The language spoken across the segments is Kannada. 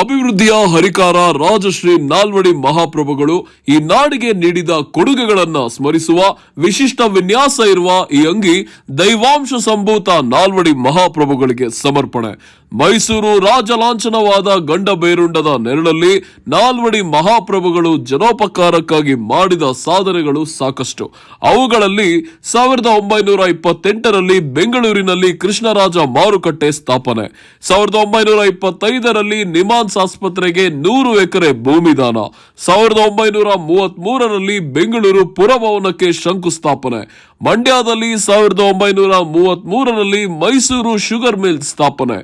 ಅಭಿವೃದ್ಧಿಯ ಹರಿಕಾರ ರಾಜಶ್ರೀ ನಾಲ್ವಡಿ ಮಹಾಪ್ರಭುಗಳು ಈ ನಾಡಿಗೆ ನೀಡಿದ ಕೊಡುಗೆಗಳನ್ನ ಸ್ಮರಿಸುವ ವಿಶಿಷ್ಟ ವಿನ್ಯಾಸ ಇರುವ ಈ ಅಂಗಿ ದೈವಾಂಶ ಸಂಭೂತ ನಾಲ್ವಡಿ ಮಹಾಪ್ರಭುಗಳಿಗೆ ಸಮರ್ಪಣೆ. ಮೈಸೂರು ರಾಜಲಾಂಛನವಾದ ಗಂಡ ಬೇರುಂಡದ ನೆರಳಲ್ಲಿ ನಾಲ್ವಡಿ ಮಹಾಪ್ರಭುಗಳು ಜನೋಪಕಾರಕ್ಕಾಗಿ ಮಾಡಿದ ಸಾಧನೆಗಳು ಸಾಕಷ್ಟು. ಅವುಗಳಲ್ಲಿ ಸಾವಿರದ ಒಂಬೈನೂರ ಇಪ್ಪತ್ತೆಂಟರಲ್ಲಿ ಬೆಂಗಳೂರಿನಲ್ಲಿ ಕೃಷ್ಣರಾಜ ಮಾರುಕಟ್ಟೆ ಸ್ಥಾಪನೆ, ಸಾವಿರದ ಒಂಬೈನೂರ ಇಪ್ಪತ್ತೈದರಲ್ಲಿ ನಿಮಾನ್ಸ್ ಆಸ್ಪತ್ರೆಗೆ ನೂರು ಎಕರೆ ಭೂಮಿ ದಾನ ಸಾವಿರದ ಒಂಬೈನೂರ ಮೂವತ್ತ್ ಮೂರರಲ್ಲಿ ಬೆಂಗಳೂರು ಪುರಭವನಕ್ಕೆ ಶಂಕುಸ್ಥಾಪನೆ ಮಂಡ್ಯದಲ್ಲಿ ಸಾವಿರದ ಒಂಬೈನೂರ ಮೂವತ್ತ್ ಮೂರರಲ್ಲಿ ಮೈಸೂರು ಶುಗರ್ ಮಿಲ್ ಸ್ಥಾಪನೆ.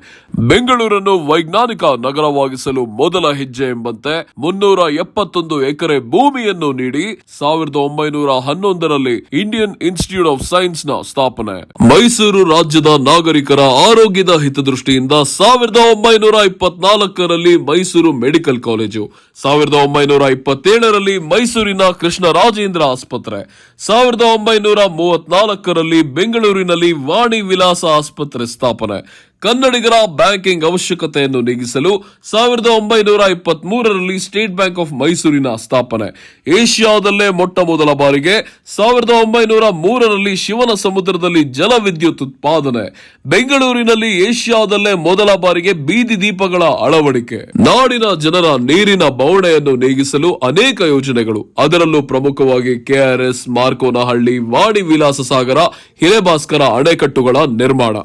ಬೆಂಗಳೂರನ್ನು ವೈಜ್ಞಾನಿಕ ನಗರವಾಗಿಸಲು ಮೊದಲ ಹೆಜ್ಜೆ ಎಂಬಂತೆ ಮುನ್ನೂರ ಎಪ್ಪತ್ತೊಂದು ಎಕರೆ ಭೂಮಿಯನ್ನು ನೀಡಿ ಸಾವಿರದ ಒಂಬೈನೂರ ಹನ್ನೊಂದರಲ್ಲಿ ಇಂಡಿಯನ್ ಇನ್ಸ್ಟಿಟ್ಯೂಟ್ ಆಫ್ ಸೈನ್ಸ್ನ ಸ್ಥಾಪನೆ. ಮೈಸೂರು ರಾಜ್ಯದ ನಾಗರಿಕರ ಆರೋಗ್ಯದ ಹಿತದೃಷ್ಟಿಯಿಂದ ಸಾವಿರದ ಒಂಬೈನೂರ ಇಪ್ಪತ್ನಾಲ್ಕರಲ್ಲಿ ಮೈಸೂರು ಮೆಡಿಕಲ್ ಕಾಲೇಜು, ಸಾವಿರದ ಒಂಬೈನೂರ ಇಪ್ಪತ್ತೇಳರಲ್ಲಿ ಮೈಸೂರಿನ ಕೃಷ್ಣರಾಜೇಂದ್ರ ಆಸ್ಪತ್ರೆ, ಸಾವಿರದ ಒಂಬೈನೂರ ಮೂವತ್ನಾಲ್ಕರಲ್ಲಿ ಬೆಂಗಳೂರಿನಲ್ಲಿ ವಾಣಿ ವಿಲಾಸ ಆಸ್ಪತ್ರೆ ಸ್ಥಾಪನೆ. ಕನ್ನಡಿಗರ ಬ್ಯಾಂಕಿಂಗ್ ಅವಶ್ಯಕತೆಯನ್ನು ನೀಗಿಸಲು ಸಾವಿರದ ಒಂಬೈನೂರ ಇಪ್ಪತ್ತ್ ಮೂರರಲ್ಲಿ ಸ್ಟೇಟ್ ಬ್ಯಾಂಕ್ ಆಫ್ ಮೈಸೂರಿನ ಸ್ಥಾಪನೆ. ಏಷ್ಯಾದಲ್ಲೇ ಮೊಟ್ಟ ಮೊದಲ ಬಾರಿಗೆ ಸಾವಿರದ ಒಂಬೈನೂರ ಮೂರರಲ್ಲಿ ಶಿವನ ಸಮುದ್ರದಲ್ಲಿ ಜಲವಿದ್ಯುತ್ ಉತ್ಪಾದನೆ. ಬೆಂಗಳೂರಿನಲ್ಲಿ ಏಷ್ಯಾದಲ್ಲೇ ಮೊದಲ ಬಾರಿಗೆ ಬೀದಿ ದೀಪಗಳ ಅಳವಡಿಕೆ. ನಾಡಿನ ಜನರ ನೀರಿನ ಬವಣೆಯನ್ನು ನೀಗಿಸಲು ಅನೇಕ ಯೋಜನೆಗಳು. ಅದರಲ್ಲೂ ಪ್ರಮುಖವಾಗಿ ಕೆಆರ್ಎಸ್ ಮಾರ್ಕೋನಹಳ್ಳಿ, ವಾಡಿ ವಿಲಾಸ ಸಾಗರ ಹಿರೇಭಾಸ್ಕರ ಅಣೆಕಟ್ಟುಗಳ ನಿರ್ಮಾಣ.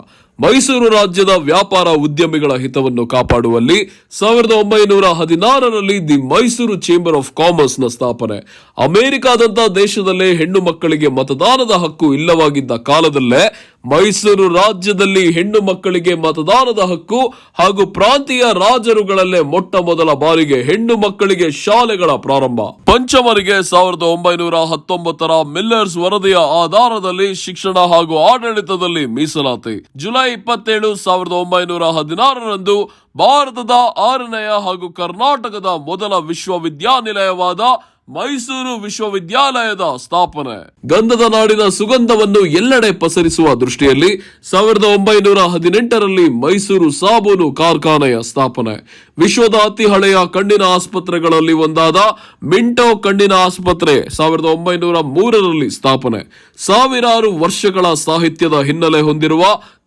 ಮೈಸೂರು ರಾಜ್ಯದ ವ್ಯಾಪಾರ ಉದ್ಯಮಿಗಳ ಹಿತವನ್ನು ಕಾಪಾಡುವಲ್ಲಿ ಸಾವಿರದ ಒಂಬೈನೂರ ಹದಿನಾರರಲ್ಲಿ ದಿ ಮೈಸೂರು ಚೇಂಬರ್ ಆಫ್ ಕಾಮರ್ಸ್ನ ಸ್ಥಾಪನೆ. ಅಮೆರಿಕಾದಂತ ದೇಶದಲ್ಲೇ ಹೆಣ್ಣು ಮಕ್ಕಳಿಗೆ ಮತದಾನದ ಹಕ್ಕು ಇಲ್ಲವಾಗಿದ್ದ ಕಾಲದಲ್ಲೇ ಮೈಸೂರು ರಾಜ್ಯದಲ್ಲಿ ಹೆಣ್ಣು ಮಕ್ಕಳಿಗೆ ಮತದಾನದ ಹಕ್ಕು ಹಾಗೂ ಪ್ರಾಂತೀಯ ರಾಜರುಗಳಲ್ಲೇ ಮೊಟ್ಟ ಮೊದಲ ಬಾರಿಗೆ ಹೆಣ್ಣು ಮಕ್ಕಳಿಗೆ ಶಾಲೆಗಳ ಪ್ರಾರಂಭ. ಪಂಚಮರಿಗೆ ಸಾವಿರದ ಒಂಬೈನೂರ ಹತ್ತೊಂಬತ್ತರ ಮಿಲ್ಲರ್ಸ್ ವರದಿಯ ಆಧಾರದಲ್ಲಿ ಶಿಕ್ಷಣ ಹಾಗೂ ಆಡಳಿತದಲ್ಲಿ ಮೀಸಲಾತಿ. ಜುಲೈ ಇಪ್ಪತ್ತೇಳು ಸಾವಿರದ ಒಂಬೈನೂರ ಹದಿನಾರರಂದು ಭಾರತದ ಆರನೆಯ ಹಾಗೂ ಕರ್ನಾಟಕದ ಮೊದಲ ವಿಶ್ವವಿದ್ಯಾನಿಲಯವಾದ ಮೈಸೂರು ವಿಶ್ವವಿದ್ಯಾಲಯದ ಸ್ಥಾಪನೆ. ಗಂಧದ ನಾಡಿನ ಸುಗಂಧವನ್ನು ಎಲ್ಲೆಡೆ ಪಸರಿಸುವ ದೃಷ್ಟಿಯಲ್ಲಿ ಸಾವಿರದ ಒಂಬೈನೂರ ಹದಿನೆಂಟರಲ್ಲಿ ಮೈಸೂರು ಸಾಬೂನು ಕಾರ್ಖಾನೆಯ ಸ್ಥಾಪನೆ. ವಿಶ್ವದ ಅತಿ ಹಳೆಯ ಕಣ್ಣಿನ ಆಸ್ಪತ್ರೆಗಳಲ್ಲಿ ಒಂದಾದ ಮಿಂಟೋ ಕಣ್ಣಿನ ಆಸ್ಪತ್ರೆ ಸಾವಿರದ ಒಂಬೈನೂರ ಮೂರರಲ್ಲಿ ಸ್ಥಾಪನೆ. ಸಾವಿರಾರು ವರ್ಷಗಳ ಸಾಹಿತ್ಯದ ಹಿನ್ನೆಲೆ ಹೊಂದಿರುವ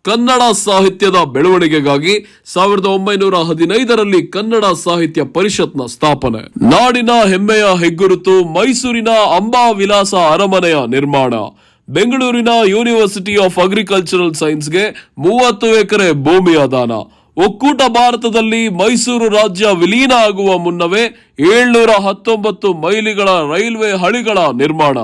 ಕನ್ನಡ ಸಾಹಿತ್ಯದ ಬೆಳವಣಿಗೆಗಾಗಿ ಸಾವಿರದ ಒಂಬೈನೂರ ಹದಿನೈದರಲ್ಲಿ ಕನ್ನಡ ಸಾಹಿತ್ಯ ಪರಿಷತ್ನ ಸ್ಥಾಪನೆ. ನಾಡಿನ ಹೆಮ್ಮೆಯ ಹೆಗ್ಗುರುತು ಮೈಸೂರಿನ ಅಂಬಾ ವಿಲಾಸ ಅರಮನೆಯ ನಿರ್ಮಾಣ. ಬೆಂಗಳೂರಿನ ಯೂನಿವರ್ಸಿಟಿ ಆಫ್ ಅಗ್ರಿಕಲ್ಚರಲ್ ಸೈನ್ಸ್ಗೆ ಮೂವತ್ತು ಎಕರೆ ಭೂಮಿಯ ದಾನ. ಒಕ್ಕೂಟ ಭಾರತದಲ್ಲಿ ಮೈಸೂರು ರಾಜ್ಯ ವಿಲೀನ ಆಗುವ ಮುನ್ನವೇ ಏಳ್ನೂರ ಹತ್ತೊಂಬತ್ತು ಮೈಲಿಗಳ ರೈಲ್ವೆ ಹಳಿಗಳ ನಿರ್ಮಾಣ.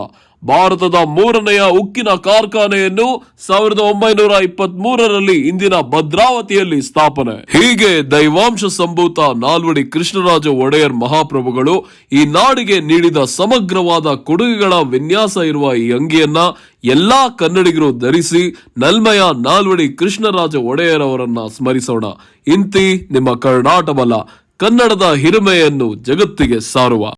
ಭಾರತದ ಮೂರನೆಯ ಉಕ್ಕಿನ ಕಾರ್ಖಾನೆಯನ್ನು ಸಾವಿರದ ಒಂಬೈನೂರ ಇಪ್ಪತ್ತ್ ಮೂರರಲ್ಲಿ ಇಂದಿನ ಭದ್ರಾವತಿಯಲ್ಲಿ ಸ್ಥಾಪನೆ. ಹೀಗೆ ದೈವಾಂಶ ಸಂಭೂತ ನಾಲ್ವಡಿ ಕೃಷ್ಣರಾಜ ಒಡೆಯರ್ ಮಹಾಪ್ರಭುಗಳು ಈ ನಾಡಿಗೆ ನೀಡಿದ ಸಮಗ್ರವಾದ ಕೊಡುಗೆಗಳ ವಿನ್ಯಾಸ ಇರುವ ಈ ಅಂಗಿಯನ್ನ ಎಲ್ಲಾ ಕನ್ನಡಿಗರು ಧರಿಸಿ ನಲ್ಮಯ ನಾಲ್ವಡಿ ಕೃಷ್ಣರಾಜ ಒಡೆಯರ್ ಅವರನ್ನ ಸ್ಮರಿಸೋಣ. ಇಂತಿ ನಿಮ್ಮ ಕರ್ನಾಟಬಲ, ಕನ್ನಡದ ಹಿರಿಮೆಯನ್ನು ಜಗತ್ತಿಗೆ ಸಾರುವ.